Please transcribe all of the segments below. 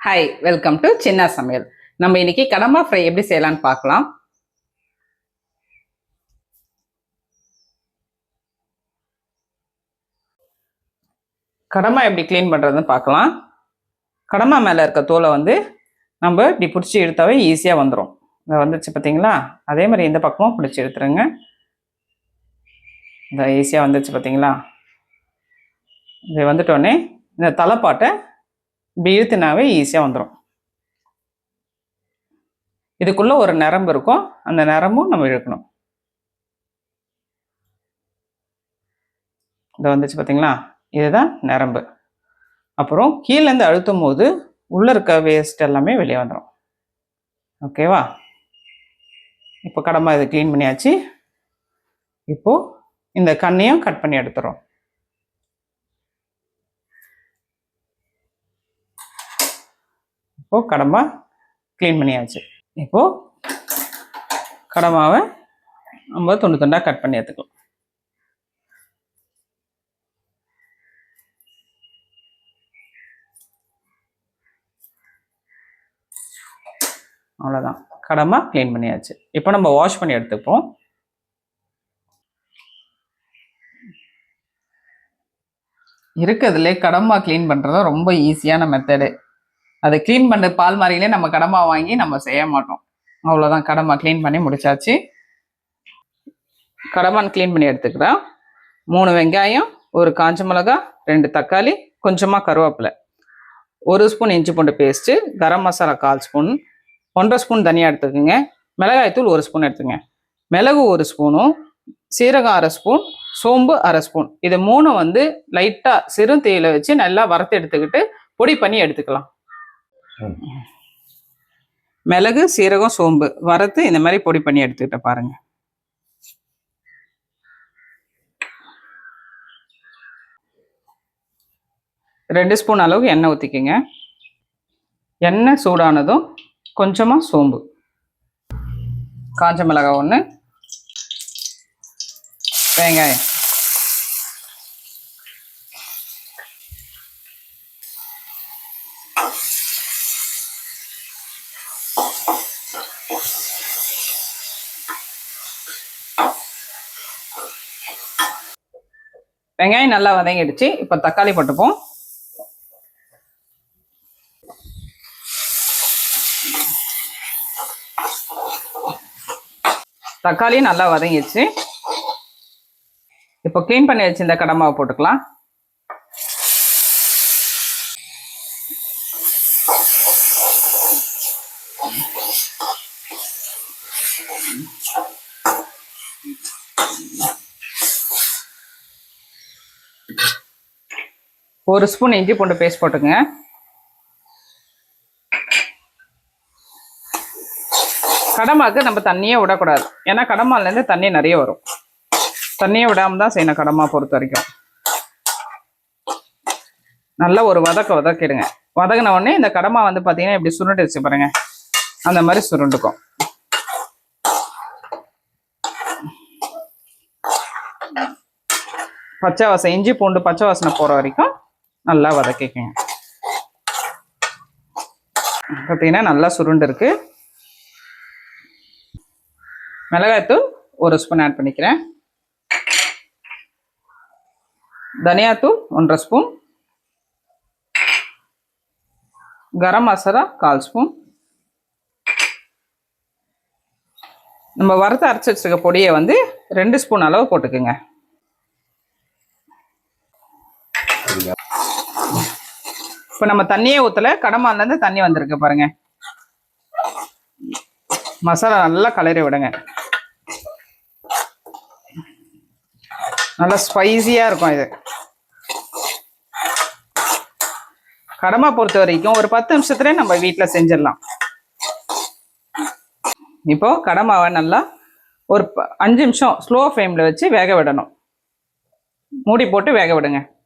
Hi welcome to சின்ன சமையல் நம்ம இன்னைக்கு கடம்பா ஃப்ரை எப்படி செய்யலாம்னு பார்க்கலாம். கடம்பா எப்படி க்ளீன் பண்ணுறதுன்னு பார்க்கலாம். கடம்பா மேலே இருக்க தோலை வந்து நம்ம இப்படி பிடிச்சி எடுத்தாவே ஈஸியாக வந்துடும் இதை வந்துச்சு பார்த்தீங்களா அதே மாதிரி இந்த பக்கமும் பிடிச்சி எடுத்துருங்க இந்த ஈஸியாக வந்துச்சு பார்த்தீங்களா இது வந்துட்டோடனே இந்த தலைப்பாட்டை இப்படி இழுத்துனாவே ஈஸியாக வந்துடும் இதுக்குள்ளே ஒரு நரம்பு இருக்கும். அந்த நரம்பும் நம்ம இழுக்கணும். இது வந்துச்சு பார்த்தீங்களா இதுதான் நரம்பு. அப்புறம் கீழேருந்து அழுத்தும் போது உள்ளே இருக்க வேஸ்ட் எல்லாமே வெளியே வந்துடும் ஓகேவா இப்போ கடமை இதை க்ளீன் பண்ணியாச்சு. இப்போது இந்த கண்ணையும் கட் பண்ணி எடுத்துடுறோம் இப்போது கடம்பா க்ளீன் பண்ணியாச்சு. இப்போது கடமாவை நம்ம துண்டு துண்டாக கட் பண்ணி எடுத்துக்கலாம். அவ்வளோதான் கடமா க்ளீன் பண்ணியாச்சு. இப்போ நம்ம வாஷ் பண்ணி எடுத்துப்போம். இருக்கிறதுலே கடமா க்ளீன் பண்ணுறது ரொம்ப ஈஸியான மெத்தடு அதை க்ளீன் பண்ண பால் மாதிரிலே நம்ம கடமா வாங்கி நம்ம செய்ய மாட்டோம். அவ்வளோதான் கடமா க்ளீன் பண்ணி முடிச்சாச்சு. கடமான் க்ளீன் பண்ணி எடுத்துக்கிறேன். மூணு வெங்காயம் ஒரு காஞ்ச மிளகா ரெண்டு தக்காளி கொஞ்சமாக கருவேப்பிலை. ஒரு ஸ்பூன் இஞ்சி பூண்டு பேஸ்ட்டு கரம் மசாலா கால் ஸ்பூன் ஒன்றரை ஸ்பூன் தனியாக எடுத்துக்கோங்க. மிளகாய்த்தூள் ஒரு ஸ்பூன் எடுத்துங்க. மிளகு ஒரு ஸ்பூனும் சீரகம் அரை ஸ்பூன் சோம்பு அரை ஸ்பூன். இது மூணு வந்து லைட்டாக சிறு தீயில வச்சு நல்லா வறுத்து எடுத்துக்கிட்டு பொடி பண்ணி எடுத்துக்கலாம். மிளகு சீரகம் சோம்பு. வறுத்து இந்த மாதிரி பொடி பண்ணி எடுத்துக்கிட்ட பாருங்க. ரெண்டு ஸ்பூன் அளவுக்கு எண்ணெய் ஊற்றிக்கங்க எண்ணெய் சூடானதும் கொஞ்சமாக சோம்பு. காஞ்ச மிளகாய் ஒன்று வெங்காயம். வெங்காயம் நல்லா வதங்கிடுச்சு. இப்போ தக்காளி போட்டுப்போம். தக்காளியும் நல்லா வதங்கிடுச்சு. இப்போ க்ளீன் பண்ணி வச்சு இந்த கடமாவை போட்டுக்கலாம். ஒரு ஸ்பூன் இஞ்சி பூண்டு பேஸ்ட் போட்டுங்க கடமாக்கு நம்ம தண்ணியே விடக்கூடாது. ஏன்னா கடமாலேருந்து தண்ணி நிறைய வரும். தண்ணியை விடாமல் தான் செய்யணும் கடமா பொறுத்த வரைக்கும். நல்லா ஒரு வதக்க வதக்கிடுங்க. வதக்கின உடனே இந்த கடமா வந்து பார்த்தீங்கன்னா இப்படி சுருண்டுச்சு பாருங்க. அந்த மாதிரி சுருண்டுக்கும். பச்சை வாசனை இஞ்சி பூண்டு பச்சை வாசனை போகிற வரைக்கும் நல்லா வதக்கிக்கங்க. பார்த்தீங்கன்னா நல்லா சுருண்டு இருக்கு. மிளகாய்த்தூள் ஒரு ஸ்பூன் ஆட் பண்ணிக்கிறேன். தனியாத்தூள் ஒன்றரை ஸ்பூன். கரம் மசாலா கால் ஸ்பூன். நம்ம வறுத்து அரைச்சி வச்சிருக்க பொடியை வந்து ரெண்டு ஸ்பூன் அளவு போட்டுக்குங்க. இப்போ நம்ம தண்ணியே ஊற்றல கடமாலேருந்து தண்ணி வந்திருக்கு பாருங்க. மசாலா நல்லா கலரி விடுங்க. நல்லா ஸ்பைசியாக இருக்கும் இது. கடமா பொறுத்த வரைக்கும் ஒரு பத்து நிமிஷத்துலேயே நம்ம வீட்டில் செஞ்சிடலாம். இப்போ கடமாவை நல்லா ஒரு ப- அஞ்சு நிமிஷம் ஸ்லோ ஃப்ளேமில் வச்சு வேக விடணும். மூடி போட்டு வேக விடுங்க.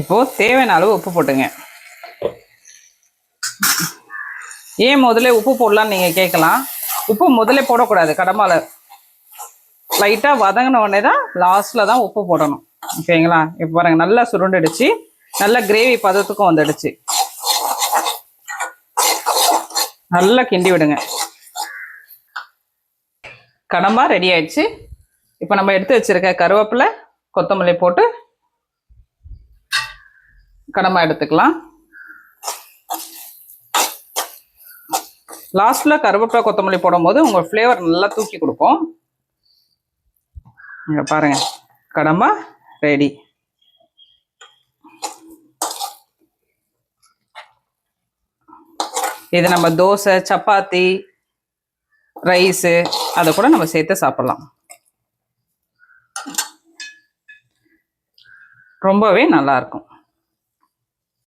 இப்போ தேவையான அளவு உப்பு போட்டுங்க. ஏன் முதல்ல உப்பு போடலாம்னு நீங்கள் கேட்கலாம். உப்பு முதல்ல போடக்கூடாது கடமால லைட்டாக வதங்கின உடனே தான் லாஸ்ட்டில் தான் உப்பு போடணும். ஓகேங்களா? இப்போ பாருங்க நல்லா சுருண்டுடுச்சு. நல்லா கிரேவி பதத்துக்கும் வந்துடுச்சு. நல்லா கிண்டி விடுங்க. கடம்பா ரெடி ஆயிடுச்சு. இப்போ நம்ம எடுத்து வச்சிருக்க கருவேப்பிலை கொத்தமல்லி போட்டு கடமா எடுத்துக்கலாம். லாஸ்ட்டில் கருவேப்பிலை கொத்தமல்லி போடும்போது உங்கள் ஃப்ளேவர் நல்லா தூக்கி கொடுக்கும் இங்கே பாருங்கள் கடம்பா ரெடி இது நம்ம தோசை சப்பாத்தி ரைஸு அதை கூட நம்ம சேர்த்து சாப்பிட்லாம். ரொம்பவே நல்லா இருக்கும்